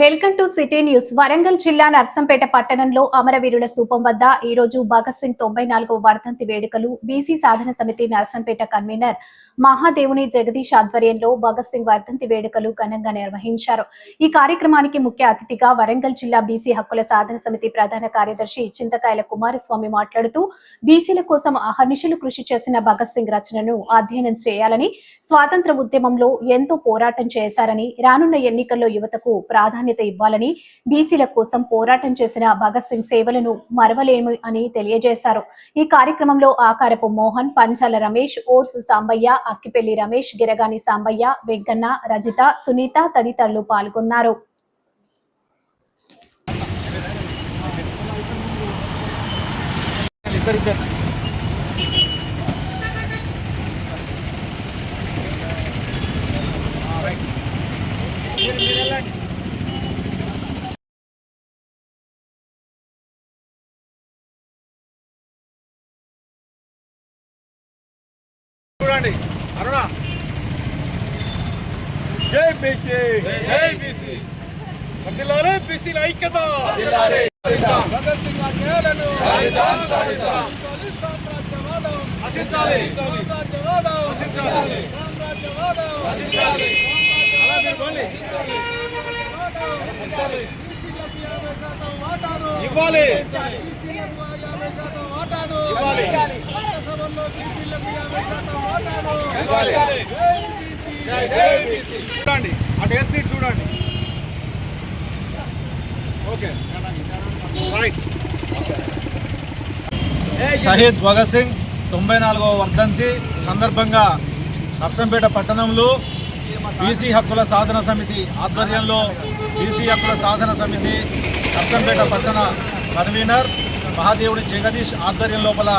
Welcome to city news. Warangal జిల్లా నర్సంపేట పట్టణంలో అమరవీరుల స్థూపం వద్ద ఈ రోజు భగత్ సింగ్ తొంభై నాలుగవ వర్ధంతి వేడుకలు. బీసీ సాధన సమితి నర్సంపేట కన్వీనర్ మహాదేవుని జగదీష్ ఆధ్వర్యంలో భగత్ సింగ్ వర్ధంతి వేడుకలు ఘనంగా నిర్వహించారు. ఈ కార్యక్రమానికి ముఖ్య అతిథిగా వరంగల్ జిల్లా బీసీ హక్కుల సాధన సమితి ప్రధాన కార్యదర్శి చింతకాయల కుమారస్వామి మాట్లాడుతూ బీసీల కోసం అహర్నిశలు కృషి చేసిన భగత్ సింగ్ రచనను అధ్యయనం చేయాలని స్వాతంత్ర ఉద్యమంలో ఎంతో పోరాటం చేశారని రానున్న ఎన్నికల్లో యువతకు ప్రాధాన్యత ఇవ్వాలని బీసీల కోసం పోరాటం చేసిన భగత్ సింగ్ సేవలను మరవలేము అని తెలియజేశారు. ఈ కార్యక్రమంలో ఆకారపు మోహన్ పంచాల రమేష్ ఓర్సు సాంబయ్య అక్కిపెల్లి రమేష్ గిరగాని సాంబయ్య వెగ్గన్న రజిత సునీత తదితరులు పాల్గొన్నారు. ఇద్దరిద్దరు చూడండి అరుణ. జై బీసీ. జై బీసీ. బీసీల ఐక్యత. భగత్ సింగ్ ఆశయాలను సాధిద్దాం సాధిద్దాం సామ్రాజ్యవాదం. నశించాలి. సామ్రాజ్యవాదం. నశించాలి. సామ్రాజ్యవాదం. నశించాలి. అలా మీరు పోండి. నశించాలి. బీసీలకు యాభై శాతం వాటాను ఇవ్వాలి. ఇవ్వాలి. బీసీలకు యాభై శాతం చూడండి అటు వేస్తే చూడండి. ఓకే. రైట్. షహీద్ భగత్ సింగ్ తొంభై నాలుగవ వర్ధంతి సందర్భంగా నర్సంపేట పట్టణంలో బీసీ హక్కుల సాధన సమితి ఆధ్వర్యంలో బీసీ హక్కుల సాధన సమితి నర్సంపేట పట్టణ కన్వీనర్ మహాదేవుడి జగదీష్ ఆధ్వర్యం లోపల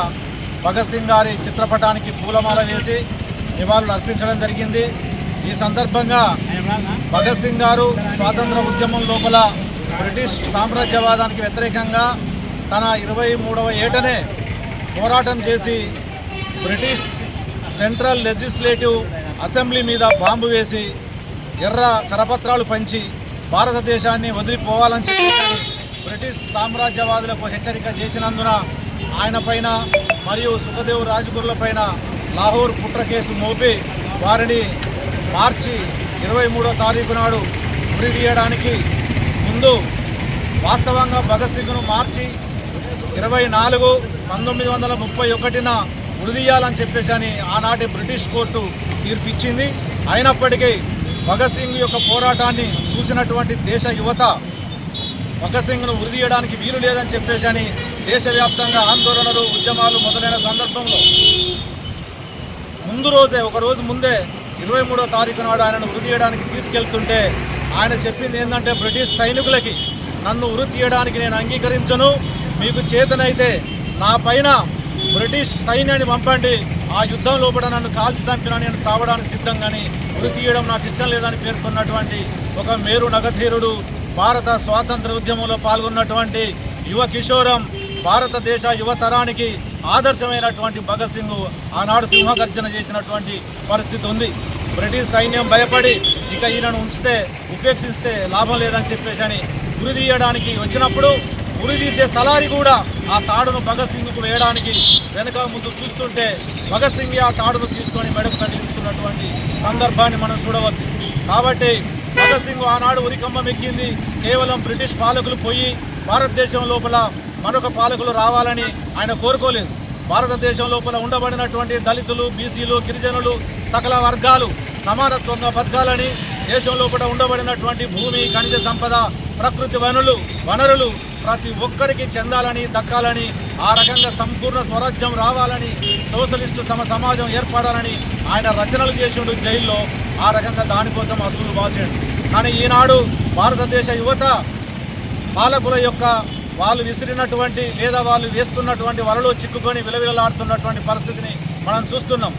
భగత్ సింగ్ గారి చిత్రపటానికి పూలమాల వేసి నివాళులు అర్పించడం జరిగింది. ఈ సందర్భంగా భగత్ సింగ్ గారు స్వాతంత్ర ఉద్యమం లోపల బ్రిటిష్ సామ్రాజ్యవాదానికి వ్యతిరేకంగా తన ఇరవై మూడవ ఏటనే పోరాటం చేసి బ్రిటిష్ సెంట్రల్ లెజిస్లేటివ్ అసెంబ్లీ మీద బాంబు వేసి ఎర్ర కరపత్రాలు పంచి భారతదేశాన్ని వదిలిపోవాలని చెప్పి బ్రిటిష్ సామ్రాజ్యవాదులకు హెచ్చరిక చేసినందున ఆయన పైన మరియు సుఖదేవ్ రాజ్గురుల పైన లాహోర్ కుట్ర కేసు మోపి వారిని మార్చి ఇరవై మూడో తారీఖు నాడు ఉరిదీయడానికి ముందు వాస్తవంగా భగత్ సింగ్ను మార్చి ఇరవై నాలుగు పంతొమ్మిది వందల ముప్పై ఒకటిన ఉరిదీయాలని చెప్పేసి అని ఆనాటి బ్రిటిష్ కోర్టు తీర్పిచ్చింది. అయినప్పటికీ భగత్ సింగ్ యొక్క పోరాటాన్ని చూసినటువంటి దేశ యువత భగత్ సింగ్ను ఉరిదీయడానికి వీలు లేదని చెప్పేసి అని దేశవ్యాప్తంగా ఆందోళనలు ఉద్యమాలు మొదలైన సందర్భంలో ముందు రోజే ఒకరోజు ముందే ఇరవై మూడో తారీఖు నాడు ఆయనను ఉరి తీయడానికి తీసుకెళ్తుంటే ఆయన చెప్పింది ఏంటంటే బ్రిటిష్ సైనికులకి నన్ను ఉరి తీయడానికి నేను అంగీకరించను. మీకు చేతనైతే నా పైన బ్రిటిష్ సైన్యాన్ని పంపండి. ఆ యుద్ధం లోపల నన్ను కాల్చి చంపినా నేను సావడానికి సిద్ధంగాని ఉరి తీయడం నాకు ఇష్టం లేదని పేర్కొన్నటువంటి ఒక మేరు నగధీరుడు భారత స్వాతంత్ర ఉద్యమంలో పాల్గొన్నటువంటి యువ కిషోరం భారతదేశ యువతరానికి ఆదర్శమైనటువంటి భగత్ సింగ్ ఆనాడు సింహగర్జన చేసినటువంటి పరిస్థితి ఉంది. బ్రిటిష్ సైన్యం భయపడి ఇక ఈయనను ఉంచితే ఉపేక్షిస్తే లాభం లేదని చెప్పేసి అని ఉరి తీయడానికి వచ్చినప్పుడు ఉరి తీసే తలారి కూడా ఆ తాడును భగత్ సింగ్కు వేయడానికి వెనుక ముందు చూస్తుంటే భగత్ సింగ్ ఆ తాడును తీసుకొని మెడకు తగిలించుకున్నటువంటి సందర్భాన్ని మనం చూడవచ్చు. కాబట్టి భగత్ సింగ్ ఆనాడు ఉరికంబం ఎక్కింది. కేవలం బ్రిటిష్ పాలకులు పోయి భారతదేశం లోపల మరొక పాలకులు రావాలని ఆయన కోరుకోలేదు. భారతదేశం లోపల ఉండబడినటువంటి దళితులు బీసీలు గిరిజనులు సకల వర్గాలు సమానత్వంగా బతకాలని దేశం లోపల ఉండబడినటువంటి భూమి ఖనిజ సంపద ప్రకృతి వనులు వనరులు ప్రతి ఒక్కరికి చెందాలని దక్కాలని ఆ రకంగా సంపూర్ణ స్వరాజ్యం రావాలని సోషలిస్టు సమ సమాజం ఏర్పడాలని ఆయన రచనలు చేసిండు జైల్లో ఆ రకంగా దానికోసం అసలు బాసాడు కానీ ఈనాడు భారతదేశ యువత పాలకుల యొక్క వాళ్ళు విసిరినటువంటి లేదా వాళ్ళు వేస్తున్నటువంటి వలలో చిక్కుకొని విలవిలలాడుతున్నటువంటి పరిస్థితిని మనం చూస్తున్నాం.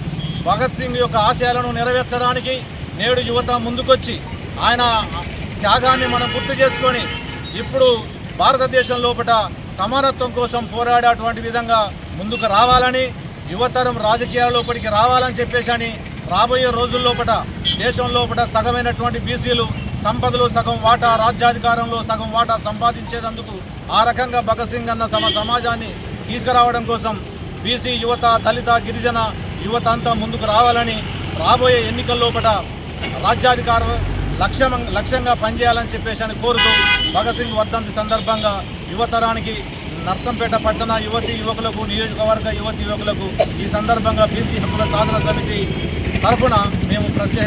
భగత్ సింగ్ యొక్క ఆశయాలను నెరవేర్చడానికి నేడు యువత ముందుకొచ్చి ఆయన త్యాగాన్ని మనం గుర్తు చేసుకొని ఇప్పుడు భారతదేశం లోపల సమానత్వం కోసం పోరాడేటువంటి విధంగా ముందుకు రావాలని యువతరం రాజకీయాల లోపలికి రావాలని చెప్పేసి అని రాబోయే రోజుల్లోపట దేశం లోపల సగమైనటువంటి బీసీలు సంపదలో సగం వాటా రాజ్యాధికారంలో సగం వాటా సంపాదించేందుకు ఆ రకంగా భగత్ సింగ్ అన్న సమ సమాజాన్ని తీసుకురావడం కోసం బీసీ యువత దళిత గిరిజన యువత అంతా ముందుకు రావాలని రాబోయే ఎన్నికల్లోపట రాజ్యాధికారం లక్ష్యం లక్ష్యంగా పనిచేయాలని చెప్పేసి అని కోరుతూ భగత్ సింగ్ వర్ధంతి సందర్భంగా యువతరానికి నర్సంపేట పట్టణ యువతి యువకులకు నియోజకవర్గ యువతి యువకులకు ఈ సందర్భంగా బీసీ హక్కుల సాధన సమితి తరఫున మేము ప్రత్యేక